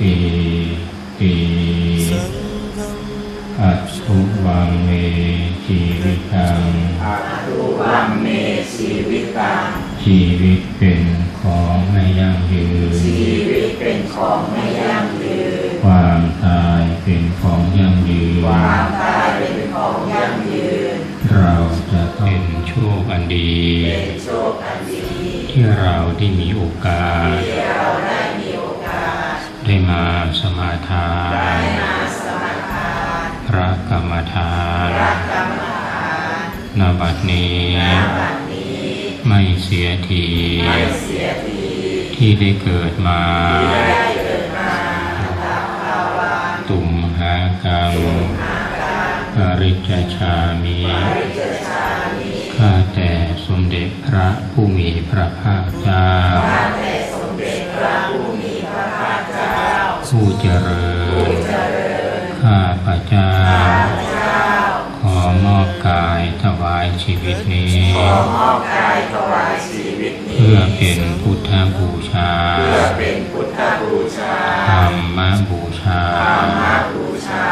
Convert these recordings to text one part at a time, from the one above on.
ติติอัตถุวังเมชีวิตังอัตตุวังเมชีวิตัง ชีวิตเป็นของไม่ยั่งยืน ชีวิตเป็นของไม่ยั่งยืน ความตายเป็นของยั่งยืน ความตายเป็นของยั่งยืน เราจะต้องเป็นโชคอันดีเป็นโชคอันดี ที่เราได้มีโอกาสที่เราได้มีโอกาส ได้มาสมาทานได้มาสมาทานพระกรรมฐานพระกรรมฐานนบัดนี้ณบัดนี้ไม่เสียทีไม่เสียที ที่ได้เกิดมาที่ได้เกิดมาตามภาวะตุมหากังอาการปริจจชามิปริจจชามิข้าแต่สมเด็จพระผู้มีพระภาคเจ้า ผู้เจริญเจริญ ข้าพระเจ้าเจ้าขอมอบกายถวายชีวิตนี้ขอมอบกายถวายชีวิตนี้ เพื่อเป็นพุทธบูชาเพื่อเป็นพุทธบูชาธรรมบูชาธรรมบูชา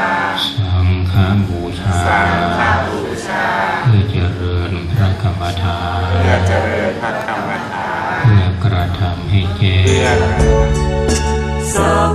สังฆบูชา สังฆบูชา เพื่อเจริญพระกรรมฐาน เพื่อเจริญพระธรรมฐานเพื่อกระทำให้แจ้เพื่องสัพ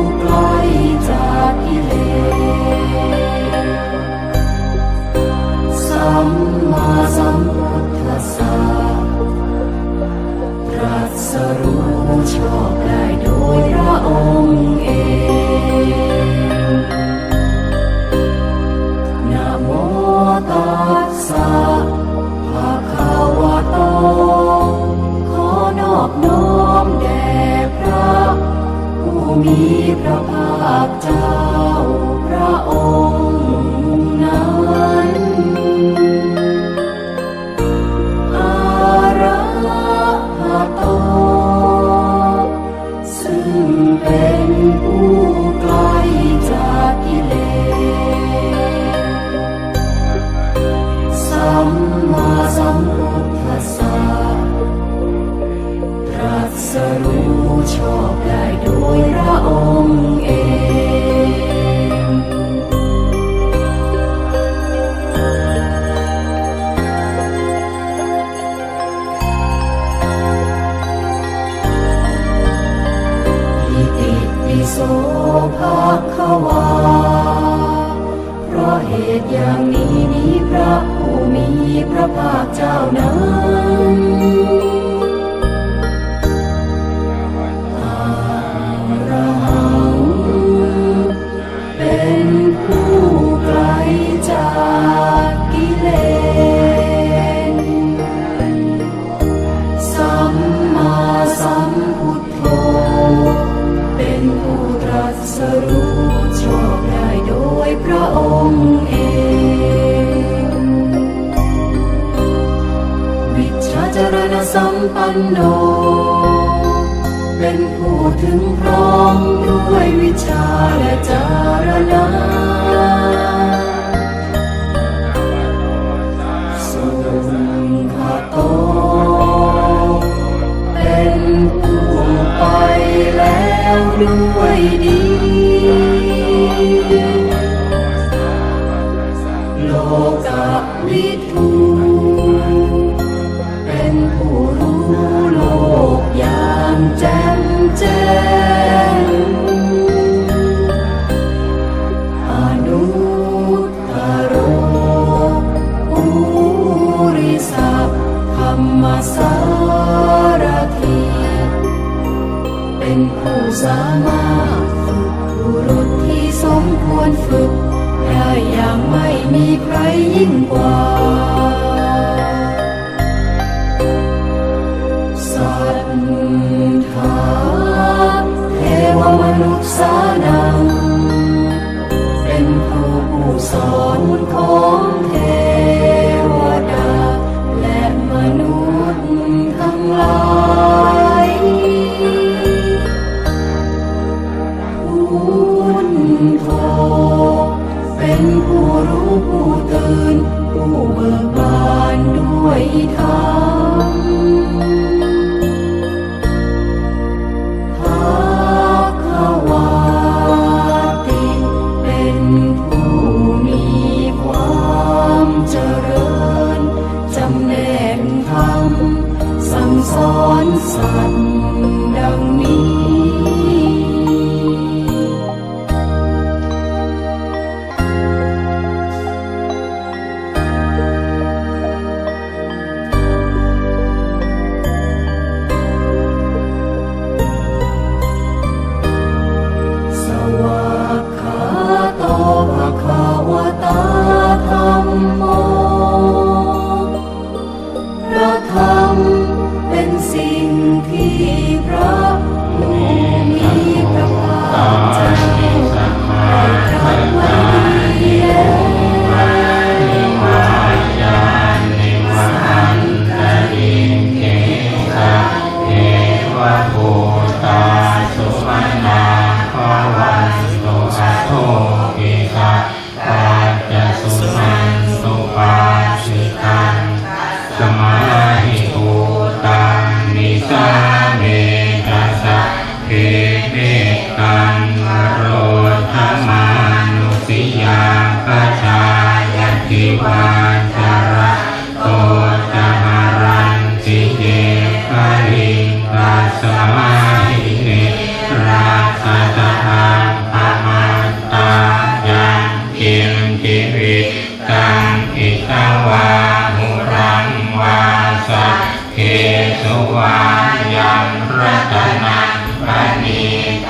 God. ชอบได้โดยพระองค์ สัมปันโน เป็นผู้ถึงพร้อมด้วยวิชาและจารณาสุขโต เป็นผู้ไปแล้วด้วยดีโลกา สามารถฝึกบุรุษที่สมควรฝึกได้อย่างไม่มีใครยิ่งกว่า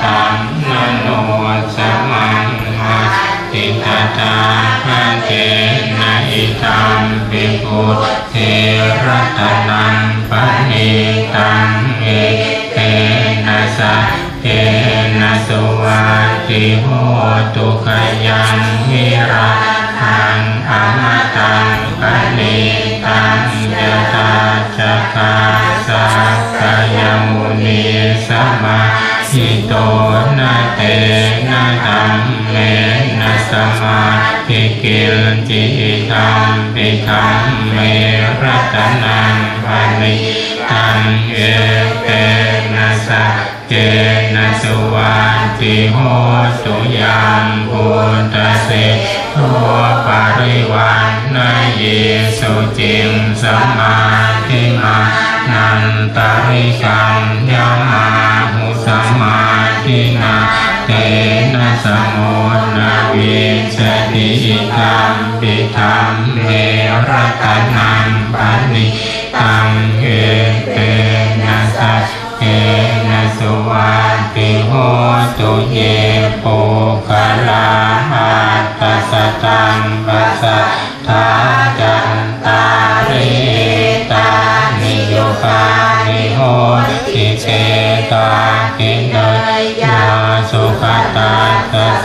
ตังนโนสมังมัสติตาตาภะเกนะอิตัมปิพุทเทรัตนังปณิตังเอเตนะสัพเกนะสุวาติโหตุขยังวิราทังอมตังปณิตังยตาจักาสักกายมุนีสมา หิโตนะเตนะตัมเมนะสมาธิกิลจิตัมปิธัมเมรัตนังปณิตังเอเตนะสักเกนะสุวาติโหตุยังพุทธเสโทปาริวันนาเยสุจิมสมมาธิมานันตาริกังยามาหุ สมาธินาเตนะสมุนาวิสติตัมปิธัมเมรัตนังปณิตังเอเตนะสัจเกนะสุวาติโหตุเยโปกะลาหัตตสตังปัสสะทาจันตาริตานิโยคา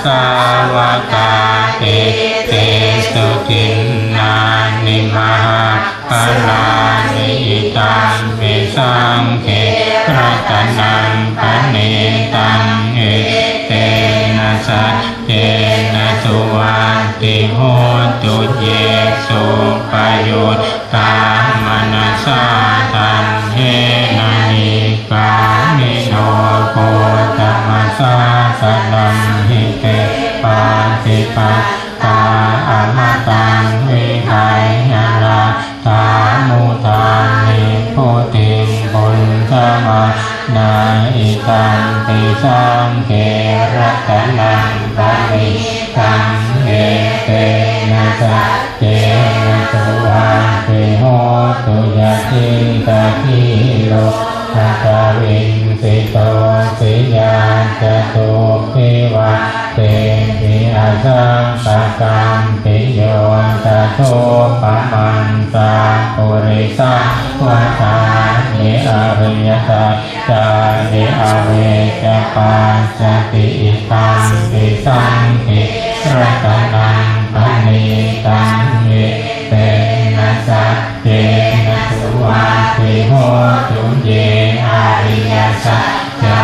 สาวกาเตเตสุตินนานิมหาปลานิตังเมสังเขรัตนังปณิตังเอเตนะสัจเจนะสุวัตติโหตุเยสุปโยตตามนัสสา ติปัตตาอมตังวิหายนาตามุตานิโพติบุญธรรมนาอิตังปิสังเกรัตนังปณิตังเอเตนะสัจเจนะสุวาติโหตุยะจินตะคิโลตตาวินสิโตสิยาจตุปิวะ เตปิอาสังสกรรมปิโยตะโทปะมันตาปุริสังวะตาเนอริยสัจจาเนอเวจปาจติตังปิสังขิรัตนังปณิตังเอเตนะสัจเจนะสุวาติโหตุเยอริยสัจจา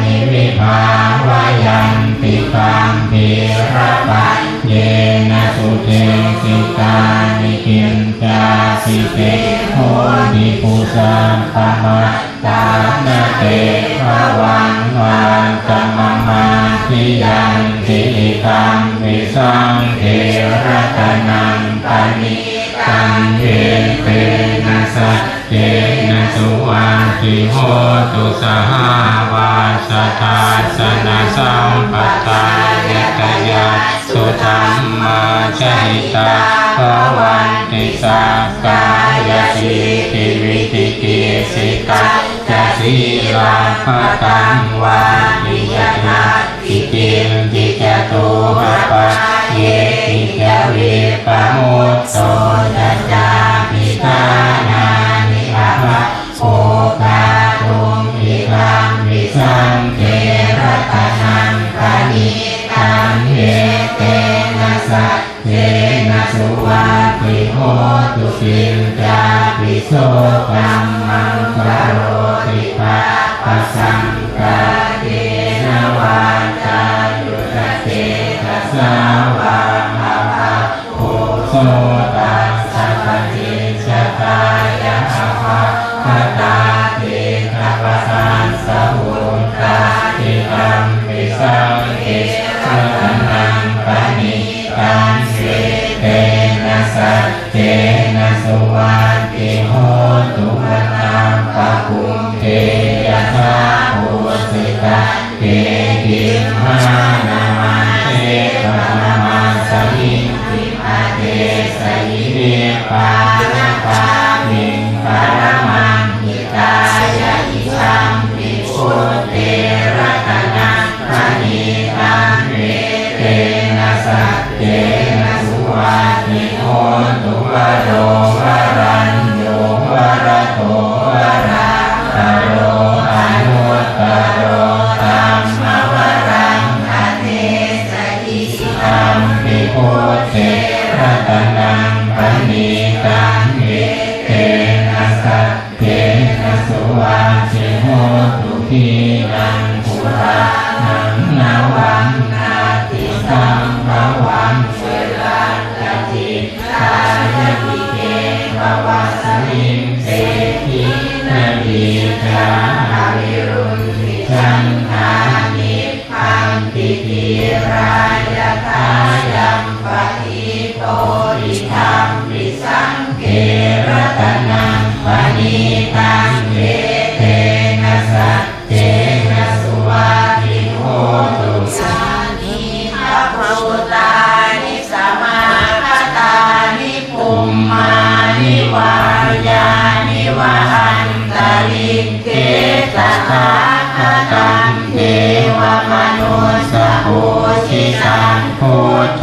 นิวิภาวายัน ติปังปิระปะเยนะสุเทสิตานิกินจาสิเตโหติปุสัมปะมาตานาเตภวังวาจัมมังมาทิยังติตังวิสังเทระตนังปณิ ตังเยเตนะสัจเจนะสุวาติโหตุสหาวาสทาสนะสัมปทานตยาสุธรรมาชิตาภวันติสากายสิทิวิติกิสิกาจะสีลาภตังวาปิยตา อิติมจิจตุหะปะเยติจาเวปะโมตโตจัจจาปิตานานิอาภะโอกาตุมอิคังวิสังเทระตนังปะนิตังเยเตนะสัจเจนะสุวาติโหตุสินจาปิโสกัมมังคารโรติภาปัสสังกา วาจายุตเตทัสสาวาหาภาโพโสตัสสะปะเจชะตายะอาภาคตาเตนะปสันสหุนตาติตังวิสังเกรัตนังปณิตังเสเตนะสัจเจ สยิเนปานาปามิงปะระมังหิตายะอิสัมปิพุเตระตนะพะนิตังเรเตนะสัตเตนะสุวาติโหตุวโรวรันโยวรโต รานังนาวันนาติสังภวันเวลังกติกายวิเกภวะสลิงเศรษฐินาดีจาวิรุณวิชันทานิพันติติรายทายัมปะทิโตอิธรรมวิสังเกรตนังปณิตัง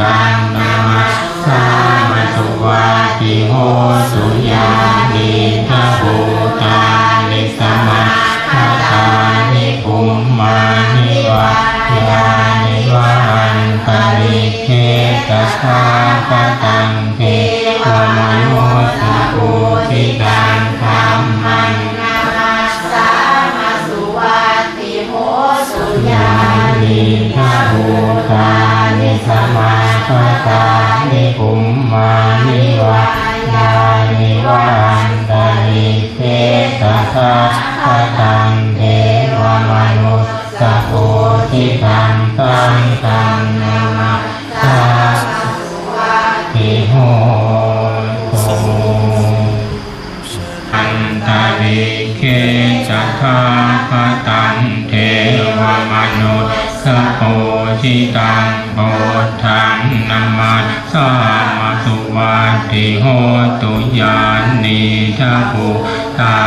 พุทธังนามัสสามัสุวาติโหสุญาณิทาภูตานิสมาคาตานิภูมิมานิวายานิวันปริเขตสาคตังเทวมนุสภูชิตังธรรมังนามัสสามาสุวัติโหสุญานิทาภูตานิ สมาคตานิภูมิมานิวายานิวันตานิเทตสาคตังเทวมนุสสะโพธิตังตังตังนามาสาธิโหตุอันตาริเคจัทาคตังเทวมนุส สะโพธิตังโพธังนามมาสามาสุวัติโหตุยานิทาภูตา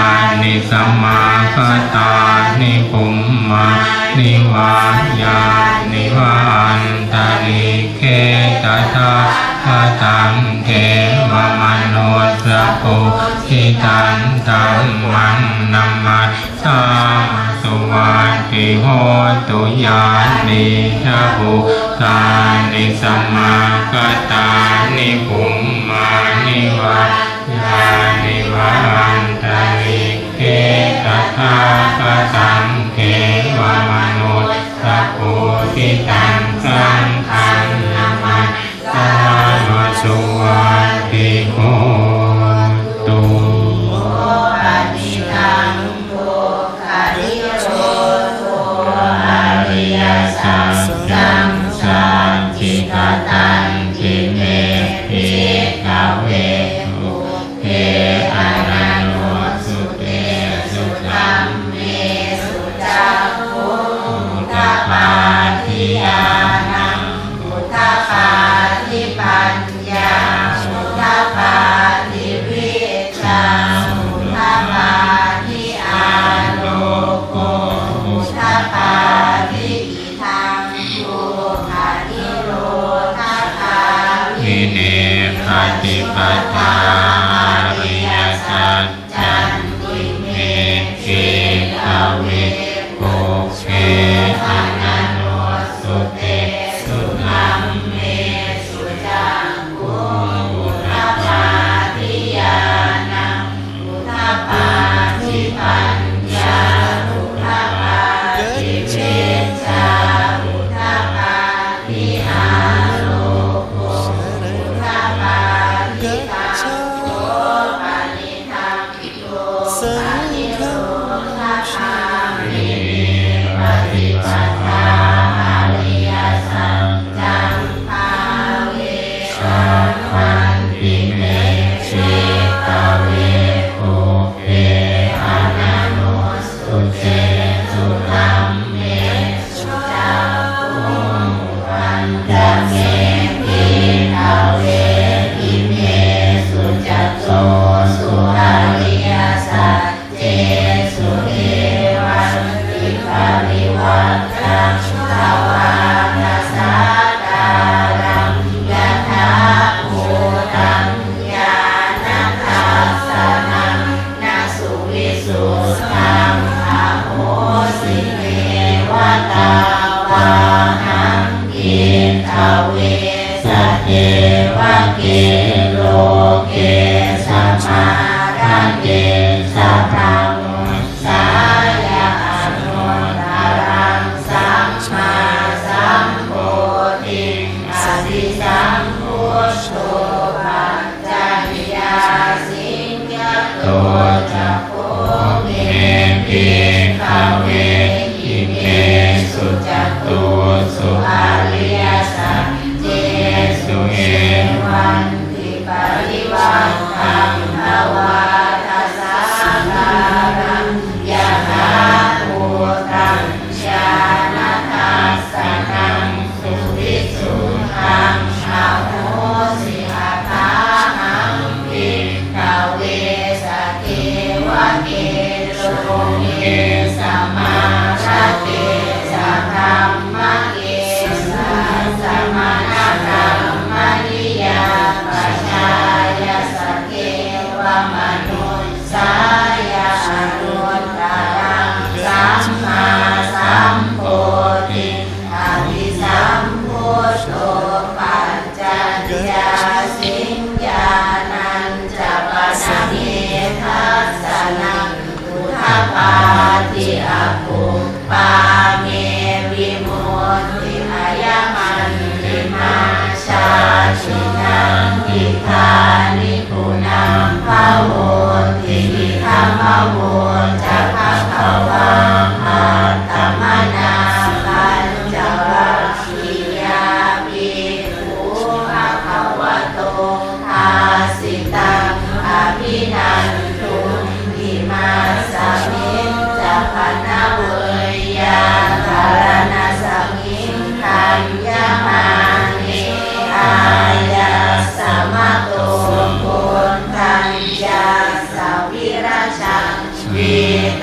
นิสัมมาคตานิภุมมานิวายานิวันตาริเคตถาคตังเทวมนุสสะโพธิตังตัมมังนามมาสามา สุวัติโหตุยานิทาภูตานิสัมมาคตานิภุมมานิวายานิวันตาริเคตถาคตังเทวมนุสสะโพธิตังสังฆังนามาสามาสุวัต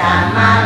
วี